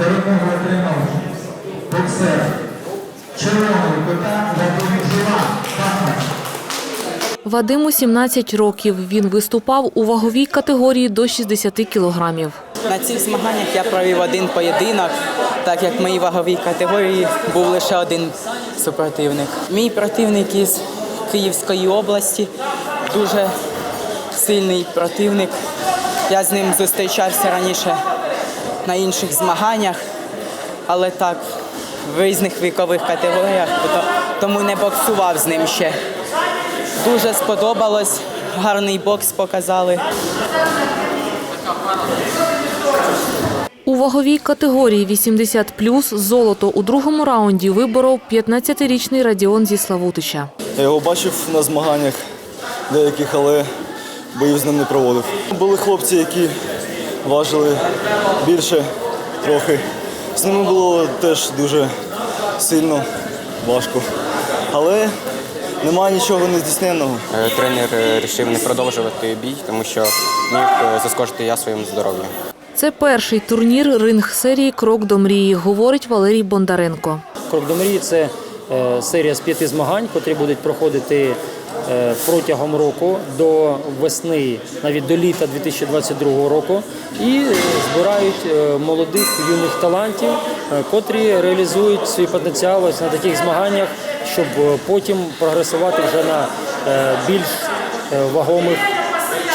перемогу отримав боксер червоного кота Вадим Жива. Вадиму 17 років. Він виступав у ваговій категорії до 60 кілограмів. На цих змаганнях я провів один поєдинок, так як в моїй ваговій категорії був лише один супротивник. Мій противник із Київської області дуже сильний противник. Я з ним зустрічався раніше на інших змаганнях, але так, в різних вікових категоріях, тому не боксував з ним ще. Дуже сподобалось, гарний бокс показали. У ваговій категорії 80+, золото у другому раунді виборов 15-річний Радіон зі Славутича. Я його бачив на змаганнях деяких, але боїв з ним не проводив. Були хлопці, які важили більше трохи. З ними було теж дуже сильно важко. Але немає нічого нездійсненного. Е, Тренер вирішив не продовжувати бій, тому що міг е, заскочити я своїм здоров'ям. Це перший турнір ринг серії Крок до мрії, говорить Валерій Бондаренко. Крок до мрії це е, серія з п'яти змагань, котрі будуть проходити е, протягом року до весни, навіть до літа 2022 року, і е, збирають е, молодих юних талантів, е, котрі реалізують свій потенціал ось на таких змаганнях, щоб е, потім прогресувати вже на е, більш е, вагомих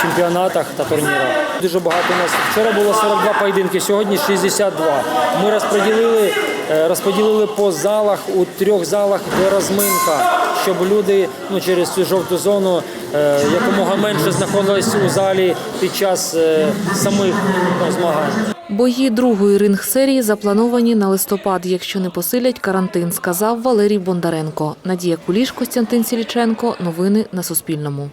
чемпіонатах та турнірах. Дуже багато у нас вчора було 42 поєдинки, сьогодні 62. Ми розподілили, е, розподілили по залах у трьох залах, де розминка, щоб люди ну, через цю жовту зону е, якомога менше знаходились у залі під час е, самих ну, змагань. Бої другої ринг серії заплановані на листопад, якщо не посилять карантин, сказав Валерій Бондаренко. Надія Куліш, Костянтин Сіліченко. Новини на Суспільному.